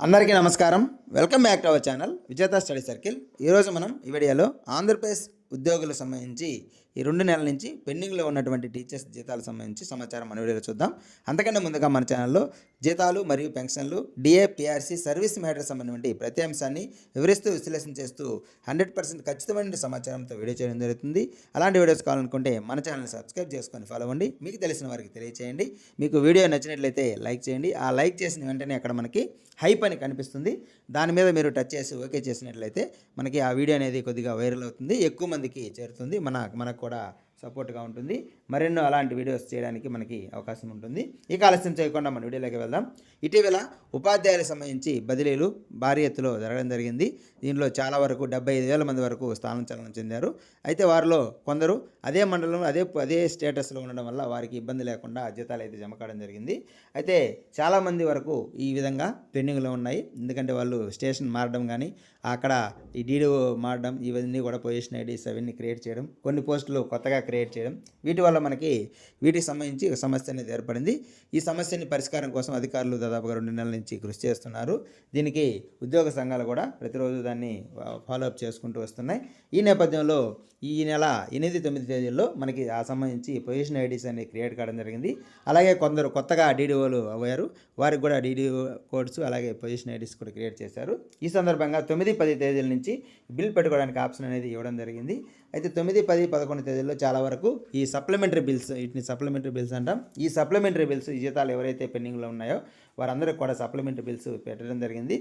అందరికీ నమస్కారం. Welcome back to our channel Vijetha study circle. ఈరోజు మనం ఈ వీడియోలో ఆంధ్రప్రదేశ్ ఉద్యోగులకు సంబంధించి ఈ రెండు నెలల నుంచి పెండింగ్లో ఉన్నటువంటి టీచర్స్ జీతాలకు సంబంధించి సమాచారం మన వీడియోలో చూద్దాం. అంతకంటే ముందుగా మన ఛానల్లో జీతాలు మరియు పెన్షన్లు డిఏ పిఆర్సీ సర్వీస్ మ్యాటర్ సంబంధించి ప్రతి అంశాన్ని వివరిస్తూ విశ్లేషణ చేస్తూ హండ్రెడ్ పర్సెంట్ ఖచ్చితమైన సమాచారంతో వీడియో చేయడం జరుగుతుంది. అలాంటి వీడియోస్ కావాలనుకుంటే మన ఛానల్ సబ్స్క్రైబ్ చేసుకొని ఫాలో అవ్వండి. మీకు తెలిసిన వారికి తెలియచేయండి. మీకు వీడియో నచ్చినట్లయితే లైక్ చేయండి. ఆ లైక్ చేసిన వెంటనే అక్కడ మనకి హైప్ అని కనిపిస్తుంది. దాని మీద మీరు టచ్ చేసి ఓకే చేసినట్లయితే మనకి ఆ వీడియో అనేది కొద్దిగా వైరల్ అవుతుంది. ఎక్కువ మంది మందికి చేరుతుంది మన మనకు కూడా సపోర్ట్గా ఉంటుంది. మరెన్నో అలాంటి వీడియోస్ చేయడానికి మనకి అవకాశం ఉంటుంది. ఇక ఆలస్యం చేయకుండా మన వీడియోలోకి వెళ్దాం. ఇటీవల ఉపాధ్యాయులకు సంబంధించి బదిలీలు భారీ ఎత్తులో జరగడం జరిగింది. దీనిలో చాలా వరకు డెబ్బై ఐదు వేల మంది వరకు స్థానం చలనం చెందారు. అయితే వారిలో కొందరు అదే మండలంలో అదే అదే స్టేటస్లో ఉండడం వల్ల వారికి ఇబ్బంది లేకుండా జీతాలు అయితే జమ కావడం జరిగింది. అయితే చాలామంది వరకు ఈ విధంగా పెండింగ్లో ఉన్నాయి. ఎందుకంటే వాళ్ళు స్టేషన్ మారడం కానీ అక్కడ ఈ డీడీఓ మారడం ఇవన్నీ కూడా పొజిషన్ ఐడీస్ అవన్నీ క్రియేట్ చేయడం కొన్ని పోస్టులు కొత్తగా క్రియేట్ చేయడం వీటి వల్ల మనకి వీటికి సంబంధించి ఒక సమస్య అనేది ఏర్పడింది. ఈ సమస్యని పరిష్కారం కోసం అధికారులు దాదాపుగా రెండు నెలల నుంచి కృషి చేస్తున్నారు. దీనికి ఉద్యోగ సంఘాలు కూడా ప్రతిరోజు దాన్ని ఫాలో అప్ చేసుకుంటూ వస్తున్నాయి. ఈ నేపథ్యంలో ఈ నెల ఎనిమిది తొమ్మిది తేదీల్లో మనకి ఆ సంబంధించి పొజిషన్ ఐడీస్ అనేవి క్రియేట్ కావడం జరిగింది. అలాగే కొందరు కొత్తగా డీడీఓలు అయ్యారు. వారికి కూడా డీడీఓ కోడ్స్ అలాగే పొజిషన్ ఐడీస్ కూడా క్రియేట్ చేశారు. ఈ సందర్భంగా తొమ్మిది పది తేదీల నుంచి బిల్ పెట్టుకోవడానికి ఆప్షన్ అనేది ఇవ్వడం జరిగింది. అయితే తొమ్మిది పది పదకొండు తేదీల్లో చాలా వరకు ఈ సప్లిమెంట్ సప్లిమెంటరీ బిల్స్ వీటిని సప్లిమెంటరీ బిల్స్ అంటాం. ఈ సప్లిమెంటరీ బిల్స్ ఈ జీతాలు ఎవరైతే పెండింగ్లో ఉన్నాయో వారందరికీ కూడా సప్లిమెంటరీ బిల్స్ పెట్టడం జరిగింది.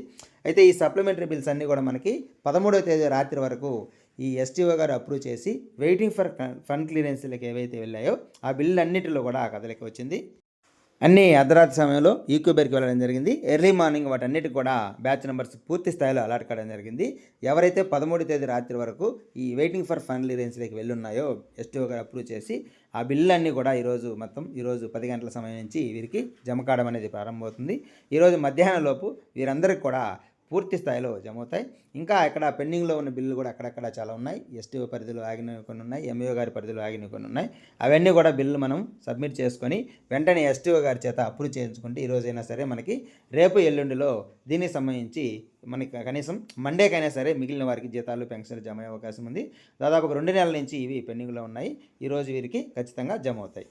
అయితే ఈ సప్లిమెంటరీ బిల్స్ అన్నీ కూడా మనకి పదమూడవ తేదీ రాత్రి వరకు ఈ ఎస్టీఓ గారు అప్రూవ్ చేసి వెయిటింగ్ ఫర్ ఫండ్ క్లియరెన్స్లకు ఏవైతే వెళ్ళాయో ఆ బిల్లు అన్నిటిలో కూడా ఆ కథలకి వచ్చింది. అన్ని అర్ధరాత్రి సమయంలో ఈక్యూబేర్కి వెళ్ళడం జరిగింది. ఎర్లీ మార్నింగ్ వాటన్నిటి కూడా బ్యాచ్ నెంబర్స్ పూర్తి స్థాయిలో అలర్ట్ కావడం జరిగింది. ఎవరైతే పదమూడు తేదీ రాత్రి వరకు ఈ వెయిటింగ్ ఫర్ ఫైనల్ క్లియరెన్స్లోకి వెళ్ళి ఉన్నాయో ఎస్టీఓ గారు అప్రూవ్ చేసి ఆ బిల్లు అన్నీ కూడా ఈరోజు మొత్తం ఈరోజు పది గంటల సమయం నుంచి వీరికి జమ కావడం అనేది ప్రారంభమవుతుంది. ఈరోజు మధ్యాహ్నం లోపు వీరందరికీ కూడా పూర్తి స్థాయిలో జమవుతాయి. ఇంకా ఇక్కడ పెండింగ్లో ఉన్న బిల్లులు కూడా అక్కడక్కడ చాలా ఉన్నాయి. ఎస్టీఓ పరిధిలో ఆగినవి కొన్ని ఉన్నాయి. ఎంఈఓ గారి పరిధిలో ఆగినవి కొన్ని ఉన్నాయి. అవన్నీ కూడా బిల్లు మనం సబ్మిట్ చేసుకొని వెంటనే ఎస్టీఓ గారి చేత అప్రూవ్ చేయించుకుంటే ఈరోజైనా సరే మనకి రేపు ఎల్లుండిలో దీనికి సంబంధించి మనకి కనీసం మండేకైనా సరే మిగిలిన వారికి జీతాలు పెన్షన్లు జమ అయ్యే అవకాశం ఉంది. దాదాపు ఒక రెండు నెలల నుంచి ఇవి పెండింగ్లో ఉన్నాయి. ఈరోజు వీరికి ఖచ్చితంగా జమ అవుతాయి.